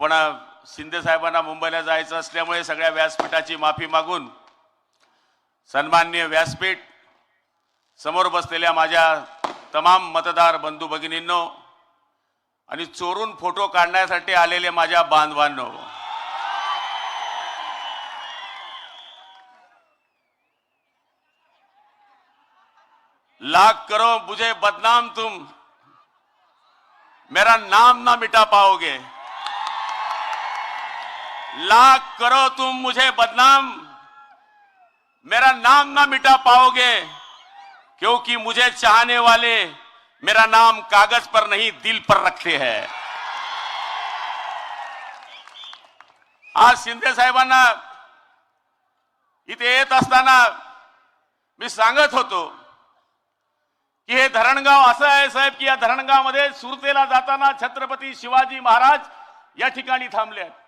पण शिंदे साहेबांना मुंबईला जायचं असल्यामुळे सगळ्या व्यासपीठाची माफी मागून सन्माननीय व्यासपीठ समोर बसलेल्या माझ्या तमाम मतदार बंधू भगिनींनो आणि चोरून फोटो काढण्यासाठी आलेले माझ्या बांधवांनो. लाख करो मुझे बदनाम तुम। मेरा नाम ना मिटा पाओगे। लाख करो तुम मुझे बदनाम। मेरा नाम ना मिटा पाओगे क्योंकि मुझे चाहने वाले मेरा नाम कागज पर नहीं दिल पर रखते हैं। आज शिंदे साहेबांना इथे येत असताना मी सांगत होतो की हे धरणगाव असं आहे साहेब की या धरणगावमध्ये सुरतेला जाताना छत्रपती शिवाजी महाराज या ठिकाणी थांबले आहेत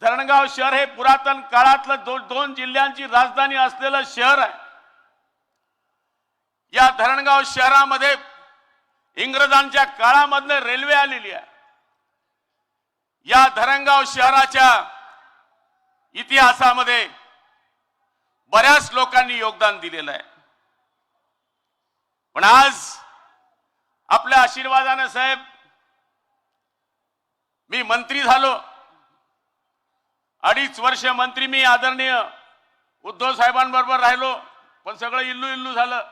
धरणगाव शहर हे पुरातन काळातलं दो, दोन जिल्ह्यांची राजधानी असलेलं शहर आहे. या धरणगाव शहरामध्ये इंग्रजांच्या काळामधनं रेल्वे आलेली आहे. या धरणगाव शहराच्या इतिहासामध्ये बऱ्याच लोकांनी योगदान दिलेलं आहे. पण आज आपल्या आशीर्वादानं साहेब मी मंत्री झालो. अडीच वर्ष मंत्री मी आदरणीय उद्धव साहेबांबरोबर राहिलो पण सगळं इल्लू इल्लू झालं.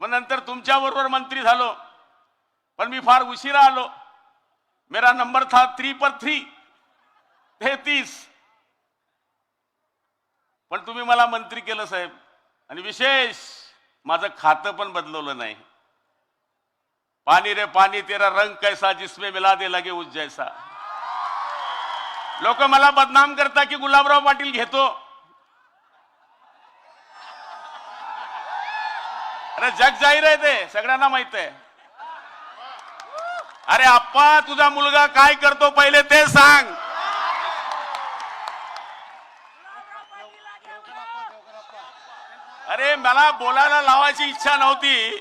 मग नंतर तुमच्या बरोबर मंत्री झालो पण मी फार उशिरा आलो. मेरा नंबर था थ्री पर थ्री तेहतीस. पण तुम्ही मला मंत्री केलं साहेब. आणि विशेष माझं खातं पण बदलवलं नाही. पाणी रे पाणी तेरा रंग कैसा जिसमे मिला दे लगे उस जैसा. लोक मला बदनाम करता की गुलाबराव पाटील घेतो. अरे जग जाहीर आहे ते सगळ्यांना माहीत आहे. अरे आप्पा तुझा मुलगा काय करतो पहिले ते सांग. अरे मला बोलायला लावायची इच्छा नव्हती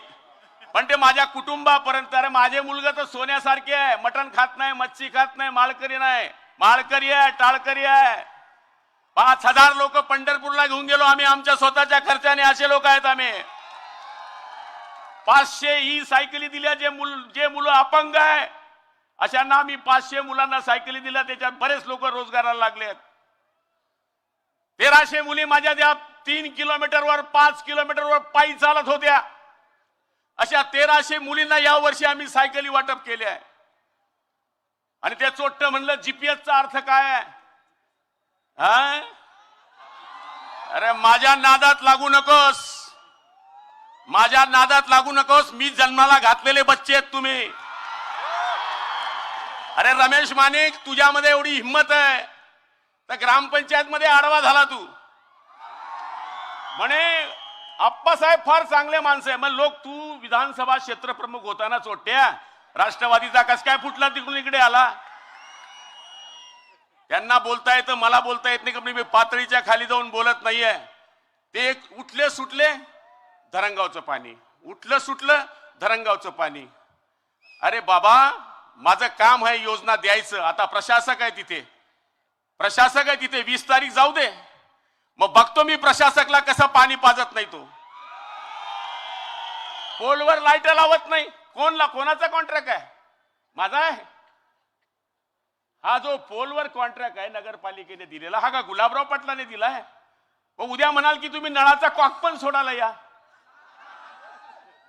पण ते माझ्या कुटुंबापर्यंत अरे माझे मुलगा तर सोन्यासारखे आहे मटण खात नाही मच्छी खात नाही माळकरी नाही. माळकरी आहे टाळकरी आहे. पाच हजार लोक पंढरपूरला घेऊन गेलो आम्ही आमच्या स्वतःच्या खर्चाने असे लोक आहेत आम्ही. पाचशे ई सायकली दिल्या जे मुल जे मुलं अपंग आहे अशांना आम्ही पाचशे मुलांना सायकली दिल्या त्याच्यात बरेच लोक रोजगाराला लागले तेराशे मुली माझ्या त्या तीन किलोमीटरवर पाच किलोमीटरवर पायी चालत होत्या. अशा तेराशे मुलींना या वर्षी आम्ही सायकली वाटप केले आहे. आणि ते चोट्ट म्हणलं जीपीएसचा अर्थ काय आहे? हा? अरे माझ्या नादात लागू नकोस. माझ्या नादात लागू नकोस. मी जन्माला घातलेले बच्चे आहेत तुम्ही. अरे रमेश मानिक तुझ्यामध्ये एवढी हिंमत आहे. तर ग्रामपंचायत मध्ये आडवा झाला तू. म्हणे आप्पासाहेब फार चांगले माणसं आहे. मग लोक तू विधानसभा क्षेत्र प्रमुख होताना चोट्या राष्ट्रवादीचा कस काय फुटला तिकडून इकडे आला? त्यांना बोलता येतं मला बोलता येत नाही का मी पातळीच्या खाली जाऊन बोलत नाहीये? ते एक उठले सुटले धरणगावचं पाणी. उठलं सुटलं धरणगावचं पाणी. अरे बाबा माझं काम आहे योजना द्यायचं. आता प्रशासक आहे तिथे. प्रशासक आहे तिथे वीस तारीख जाऊ दे. मग बघतो मी प्रशासकला कसं पाणी पाजत नाही तो. पोलवर लाइट लावत नाही. कोणला कोणाचा कॉन्ट्रॅक्ट आहे? माझा आहे. हा जो पोलवर कॉन्ट्रॅक्ट आहे नगरपालिकेने दिलेला हा का गुलाबराव पाटलाने दिलाय मग उद्या म्हणाल की तुम्ही नळाचा कॉक पण सोडायला या.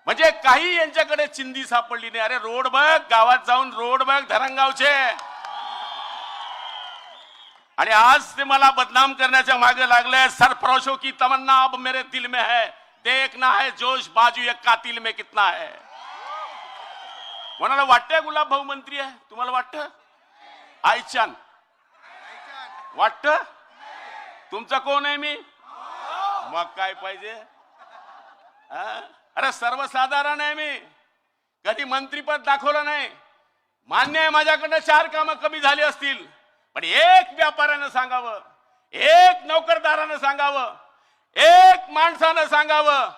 म्हणजे काही यांच्याकडे चिंदी सापडली नाही. अरे रोड बघ गावात जाऊन रोड बघ धरणगावचे आणि आज ते मला बदनाम करण्याच्या मागे लागले. सरफरोशो की तमन्ना अब मेरे दिल में है. देखना है जोश बाजू एक कातिल में कितना है. कोणाला वाटतंय गुलाब भाऊ मंत्री आहे? तुम्हाला वाटतं? आयचान वाटत? तुमचा कोण आहे मी? मग काय पाहिजे? हा? अरे सर्वसाधारण आहे मी. कधी मंत्रीपद दाखवलं नाही. मान्य आहे माझ्याकडनं चार कामं कमी झाली असतील. पण एक व्यापाऱ्यानं सांगावं. एक नोकरदारानं सांगावं. एक माणसानं सांगावं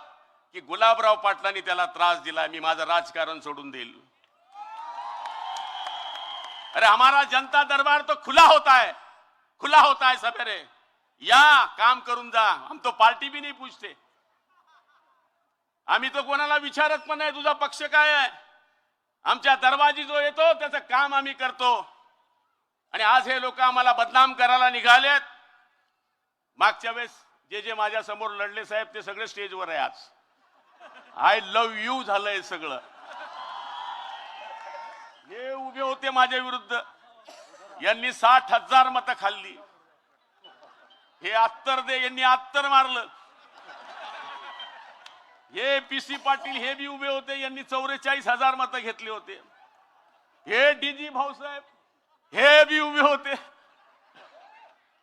की गुलाबराव पाटलांनी त्याला त्रास दिला. मी माझं राजकारण सोडून देईल. अरे हमारा जनता दरबार तो खुला होता है खुला होता है सवेरे। या काम करून जा। हम तो पार्टी भी नहीं पूछते। आम्ही तो कोणाला विचारत पण नाही तुझा पक्ष काय आहे? आमच्या दरवाजी जो येतो त्याचं काम आम्ही करतो. आणि आज हे लोक आम्हाला बदनाम करायला निघालेत. मागच्या वेळेस जे जे माझ्यासमोर लढले साहेब ते सगळे स्टेजवर आहे आज. आय लव्ह यू झालंय सगळं. उभे होते माझ्या विरुद्ध. यांनी साठ हजार मतं खाल्ली. हे अत्तर दे यांनी अत्तर मारलं. हे पी सी पाटील हे बी उभे होते यांनी चौवेचाळीस हजार मतं घेतले होते. हे डीजी भाऊसाहेब हे बी उभे होते.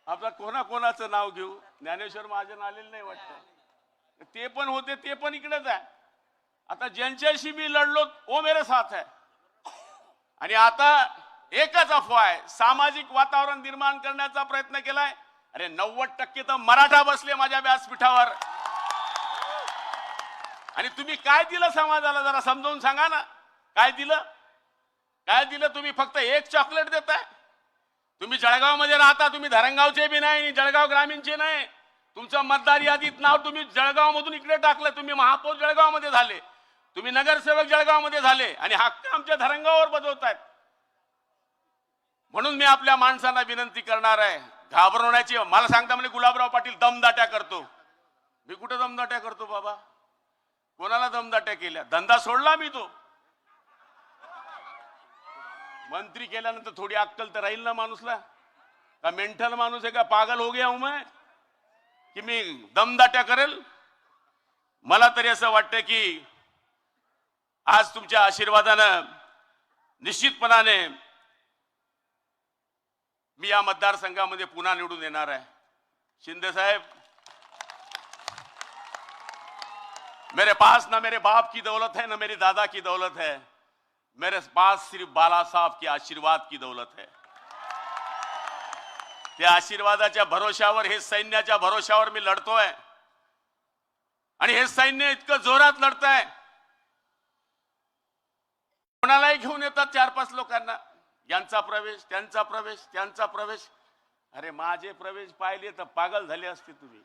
आपला कोणा कोणाचं नाव घेऊ? ज्ञानेश्वर महाजन आलेलं नाही वाटतं. ते पण होते ते पण इकडेच आहे. आता ज्यांच्याशी मी लढलो ओ मेरे साथ आहे. आणि आता एकच अफवा आहे. सामाजिक वातावरण निर्माण करण्याचा प्रयत्न केलाय. अरे नव्वद टक्के तर मराठा बसले माझ्या व्यासपीठावर. आणि तुम्ही काय दिलं समाजाला? जरा समजावून सांगा ना. काय दिलं? काय दिलं? तुम्ही फक्त एक चॉकलेट देताय. तुम्ही जळगावमध्ये राहता तुम्ही धरणगावचे बी नाही आणि जळगाव ग्रामीणचे नाही. तुमचं मतदार यादीत नाव तुम्ही जळगाव मधून इकडे टाकलं. तुम्ही महापौर जळगावमध्ये झाले. तुम्ही नगरसेवक जळगावमध्ये झाले आणि हक्क आमच्या धरंगावर बजवतायत. म्हणून मी आपल्या माणसांना विनंती करणार आहे. घाबरवण्याची मला सांगता म्हणजे गुलाबराव पाटील दमदाट्या करतो. मी कुठं दमदाट्या करतो बाबा? कोणाला दमदाट्या केल्या? धंदा सोडला मी तो. मंत्री केल्यानंतर थोडी अक्कल तर राहील ना माणूसला. का मेंटल माणूस आहे का? पागल हो गया हूं मैं. की मी दमदाट्या करेल? मला तरी असं वाटतं की आज तुमच्या आशीर्वादानं निश्चितपणाने मी या मतदारसंघामध्ये पुन्हा निवडून येणार आहे. शिंदे साहेब मेरे पास ना मेरे बाप की दौलत है ना मेरे दादा की दौलत है। मेरे पास सिर्फ बाला साहब के आशीर्वाद की दौलत है। त्या आशीर्वादाच्या भरोशावर हे सैन्याच्या भरोशावर मी लढतोय. आणि हे सैन्य इतकं जोरात लढत आहे कोणालाही घेऊन येतात चार पाच लोकांना. यांचा प्रवेश त्यांचा प्रवेश त्यांचा प्रवेश. अरे माझे प्रवेश पाहिले तर पागल झाले असते तुम्ही.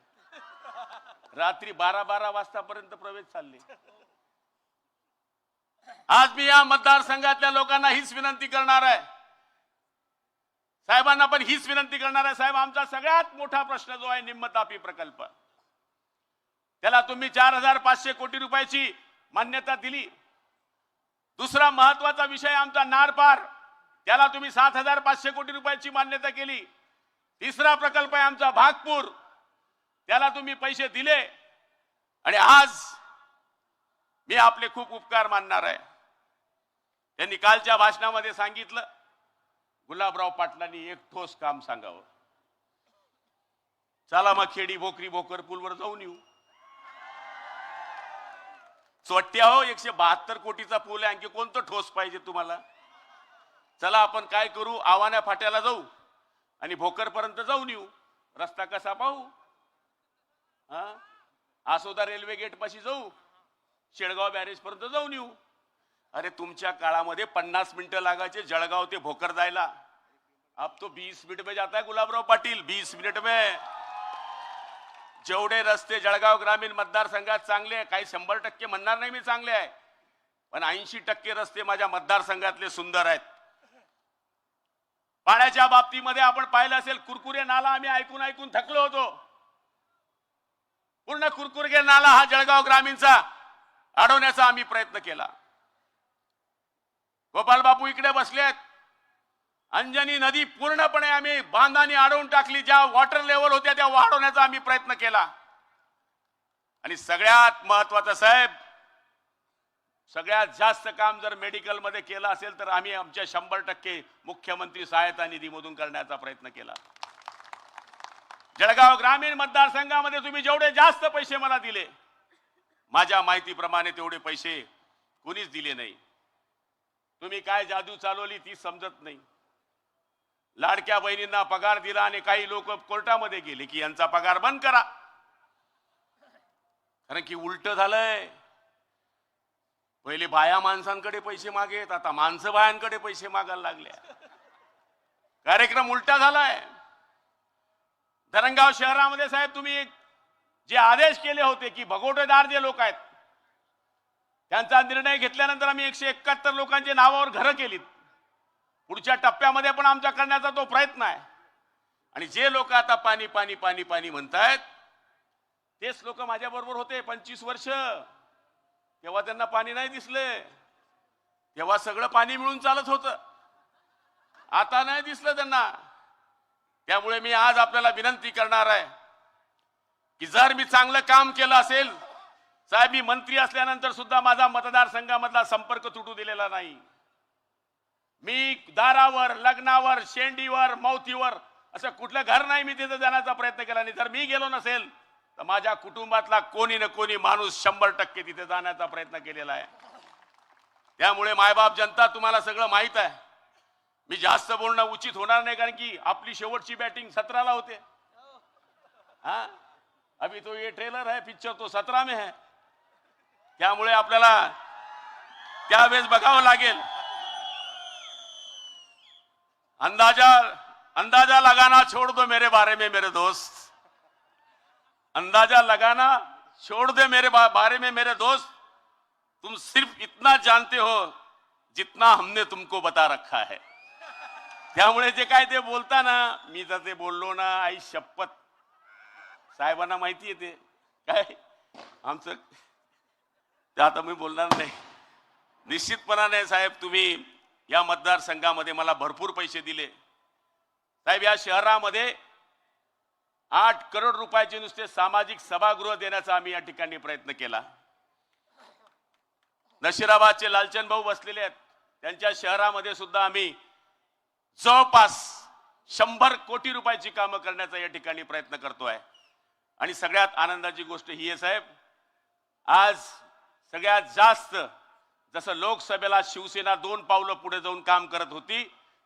रात्री बारा बारा वाजतापर्यंत प्रवेश चालले. आज मी या मतदारसंघातल्या लोकांना हीच विनंती करणार आहे. साहेबांना पण हीच विनंती करणार आहे. साहेब आमचा सगळ्यात मोठा प्रश्न जो आहे निम्मतापी प्रकल्प. त्याला तुम्ही चार हजार पाचशे कोटी रुपयाची मान्यता दिली. दुसरा महत्त्वाचा विषय आमचा नारपार. त्याला तुम्ही सात हजार पाचशे कोटी रुपयाची मान्यता केली. तिसरा प्रकल्प आहे आमचा भागपूर. त्याला तुम्ही पैसे दिले. आणि आज मी आपले खूप उपकार मानणार आहे. त्यांनी कालच्या भाषणामध्ये सांगितलं गुलाबराव पाटलांनी एक ठोस काम सांगावं. चला मग खेडी भोकरी भोकर पूलवर जाऊन येऊ. चोट्या हो एकशे बहात्तर कोटीचा पूल आहे. आणखी कोणतं ठोस पाहिजे तुम्हाला? चला आपण काय करू? आव्हाना फाट्याला जाऊ आणि भोकरपर्यंत जाऊन येऊ. रस्ता कसा पाहू? हा? आसोदा रेल्वे गेट पाशी जाऊ. शेळगाव बॅरेज पर्यंत जाऊन येऊ. अरे तुमच्या काळामध्ये पन्नास मिनिटं लागायचे जळगाव ते भोकर जायला. अब तो बीस मिनिट में जाता है गुलाबराव पाटील. बीस मिनिट में. जेवढे रस्ते जळगाव ग्रामीण मतदारसंघात चांगले आहे काही शंभर टक्के म्हणणार नाही मी चांगले आहे. पण ऐंशी टक्के रस्ते माझ्या मतदारसंघातले सुंदर आहेत. पाण्याच्या बाबतीमध्ये आपण पाहिलं असेल कुरकुरे नाला आम्ही ऐकून ऐकून थकलो होतो. पूर्ण कुरकुरगे नाला हा जळगाव ग्रामीणचा अडवण्याचा आम्ही प्रयत्न केला. गोपाल बापू इकडे बसलेत. अंजनी नदी पूर्णपणे आम्ही बांधाने अडवून टाकली. ज्या वॉटर लेवल होत्या त्या वाढवण्याचा आम्ही प्रयत्न केला. आणि सगळ्यात महत्वाचं साहेब सगळ्यात जास्त काम जर मेडिकलमध्ये केलं असेल तर आम्ही आमच्या शंभर टक्के मुख्यमंत्री सहायता निधीमधून करण्याचा प्रयत्न केला. जळगाव ग्रामीण मतदारसंघामध्ये तुम्ही जेवढे जास्त पैसे मला दिले माझ्या माहितीप्रमाणे तेवढे पैसे कुणीच दिले नाही. तुम्ही काय जादू चालवली ती समजत नाही. लाडक्या बहिणींना पगार दिला आणि काही लोक कोर्टामध्ये गेले की यांचा पगार बंद करा. कारण की उलट झालंय. पहिले बाया माणसांकडे पैसे मागेत आता माणसं बायांकडे पैसे मागायला लागल्या. कार्यक्रम उलटा झालाय. धरणगाव शहरामध्ये साहेब तुम्ही जे आदेश केले होते की भगोटेदार जे लोक आहेत त्यांचा निर्णय घेतल्यानंतर आम्ही एकशे एकाहत्तर लोकांची नावावर घरं केलीत. पुढच्या टप्प्यामध्ये पण आमच्या करण्याचा तो प्रयत्न आहे. आणि जे लोक आता पाणी पाणी पाणी पाणी म्हणतायत तेच लोक माझ्याबरोबर होते पंचवीस वर्ष. तेव्हा त्यांना पाणी नाही दिसले. तेव्हा सगळं पाणी मिळून चालत होतं. आता नाही दिसलं त्यांना. त्यामुळे मी आज आपल्याला विनंती करणार आहे की जर मी चांगलं काम केलं असेल साहेब मी मंत्री असल्यानंतर सुद्धा माझा मतदारसंघामधला संपर्क तुटू दिलेला नाही. मी दारावर लग्नावर शेंडीवर मौतीवर असं कुठलं घर नाही मी तिथं जाण्याचा प्रयत्न केला. नाही जर मी गेलो नसेल तर माझ्या कुटुंबातला कोणी ना कोणी माणूस शंभर टक्के तिथे जाण्याचा प्रयत्न केलेला आहे. त्यामुळे मायबाप जनता तुम्हाला सगळं माहीत आहे. मी जास्त बोलणं उचित होणार नाही कारण की आपली शेवटची बॅटिंग सतराला होते. हा? अभी तो ये ट्रेलर है पिक्चर तो सतरा में है. त्यामुळे आपल्याला त्यावेळेस बघावं लागेल. अंदाजा अंदाजा लगाना छोड़ दो मेरे बारे में मेरे दोस्त। अंदाजा लगाना छोड़ दे मेरे बा, बारे में मेरे दोस्त। तुम सिर्फ इतना जानते हो जितना हमने तुमको बता रखा है। त्यामुळे जे काय ते बोलता ना मी तर ते बोललो ना आई शपथ। साहेबांना माहिती आहे ते। काय? आमचं ते आता मी बोलणार नाही. निश्चितपणाने साहेब तुम्ही या मतदारसंघामध्ये मला भरपूर पैसे दिले. साहेब या शहरामध्ये आठ करोड रुपयाचे नुसते सामाजिक सभागृह देण्याचा आम्ही या ठिकाणी प्रयत्न केला. नशिराबादचे लालचंद भाऊ बसलेले आहेत. त्यांच्या शहरामध्ये सुद्धा आम्ही जवळपास शंभर कोटी रुपयाची कामं करण्याचा या ठिकाणी प्रयत्न करतोय. आणि सगळ्यात आनंदाची गोष्ट ही आहे साहेब. आज सगळ्यात जास्त जसं लोकसभेला शिवसेना दोन पावलं पुढे जाऊन काम करत होती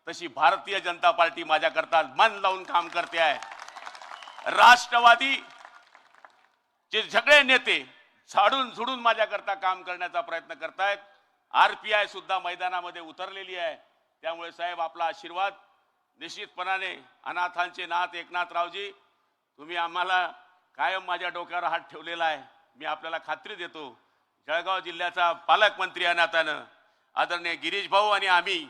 तशी भारतीय जनता पार्टी माझ्याकरता मन लावून काम करते आहे. राष्ट्रवादी चे सगळे नेते झाडून झुडून माझ्याकरता काम करण्याचा प्रयत्न करतायत. आर पी आय सुद्धा मैदानामध्ये उतरलेली आहे. त्यामुळे साहेब आपला आशीर्वाद निश्चितपणाने अनाथांचे नाथ एकनाथरावजी तुम्ही आम्हाला कायम माझ्या डोक्यावर हात ठेवलेला आहे. मी आपल्याला खात्री देतो जळगाव जिल्ह्याचा पालकमंत्री या नात्यानं आदरणीय गिरीश भाऊ आणि आम्ही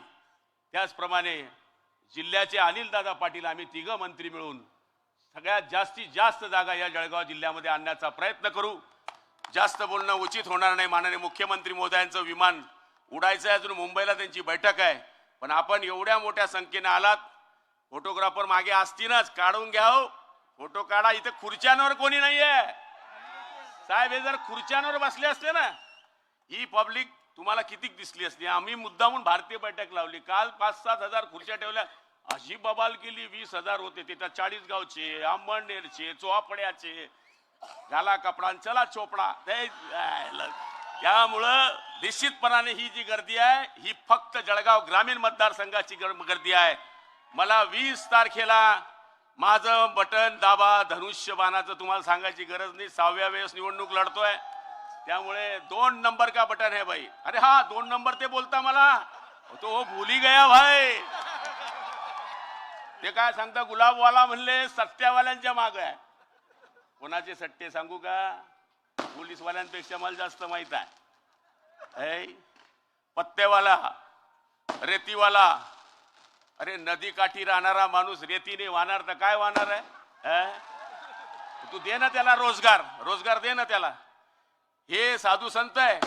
त्याचप्रमाणे जिल्ह्याचे अनिलदादा पाटील आम्ही तिघं मंत्री मिळून सगळ्यात जास्तीत जास्त जागा या जळगाव जिल्ह्यामध्ये आणण्याचा प्रयत्न करू. जास्त बोलणं उचित होणार नाही. माननीय मुख्यमंत्री मोदयांचं विमान उडायचं आहे अजून. मुंबईला त्यांची बैठक आहे. पण आपण एवढ्या मोठ्या संख्येने आलात. फोटोग्राफर मागे असतीलच काढून घ्या हो. फोटो काढा. इथे खुर्च्यांवर कोणी नाहीये. साहेब हे जर खुर्च्यांवर बसले असते ना ही पब्लिक तुम्हाला किती दिसली असती? आम्ही मुद्दामून भारतीय बैठक लावली. काल पाच सात हजार खुर्च्या ठेवल्या. अशी बबाल केली वीस हजार होते. तिथं चाळीस गावचे अंबळनेरचे चोपड्याचे घाला कपडा चला चोपडा. त्यामुळं निश्चितपणाने ही जी गर्दी आहे ही फक्त जळगाव ग्रामीण मतदारसंघाची गर- गर्दी आहे. मला वीस तारखेला माझं बटन दाबा धनुष्य बाणाचं तुम्हाला सांगायची गरज नाही. सहाव्या वेळेस निवडणूक लढतोय. त्यामुळे दोन नंबर का बटन है भाई अरे हा दोन नंबर ते बोलता मला. तो हो भुली गया भाई. ते काय सांगता गुलाबवाला म्हणले सट्ट्यावाल्यांच्या माग आहे. कोणाचे सट्टे सांगू का? पोलीसवाल्यांपेक्षा मला जास्त माहीत आहे. पत्तेवाला रेतीवाला. अरे नदी काठी राहणारा माणूस रेतीने वाहणार तर काय वाहणार आहे? तू दे ना त्याला रोजगार. रोजगार दे ना त्याला. हे साधू संत आहे.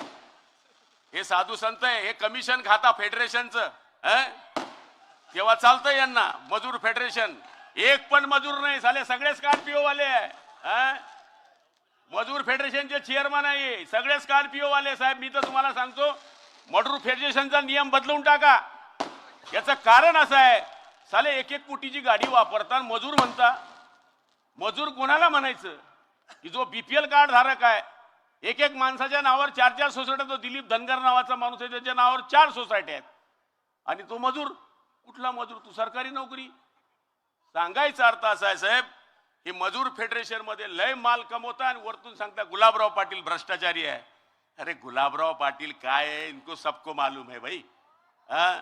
हे साधू संत आहे. हे कमिशन खाता फेडरेशनचं. तेव्हा चालतंय यांना. मजूर फेडरेशन. एक पण मजूर नाही. झाले सगळे स्कॉर्पिओ वाले आहे मजूर फेडरेशनचे चेअरमन आहे. सगळे स्कॉर्पिओ वाले साहेब मी तर तुम्हाला सांगतो मजूर फेडरेशनचा नियम बदलून टाका. याचं कारण असं आहे. साले एक एक कोटीची गाडी वापरता मजूर म्हणता. मजूर कोणाला म्हणायचं? की जो बीपीएल कार्ड धारक आहे एक एक माणसाच्या नावावर चार चार सोसायट्या तो दिलीप धनगर नावाचा माणूस आहे त्याच्या नावावर चार सोसायट्या आहेत. आणि तो मजूर कुठला मजूर? तू सरकारी नोकरी. सांगायचा अर्थ असा आहे साहेब हे मजूर फेडरेशनमध्ये लय माल कमवता आणि वरतून सांगता गुलाबराव पाटील भ्रष्टाचारी आहे. अरे गुलाबराव पाटील काय आहे? इनको सबको मालूम है भाई. हा?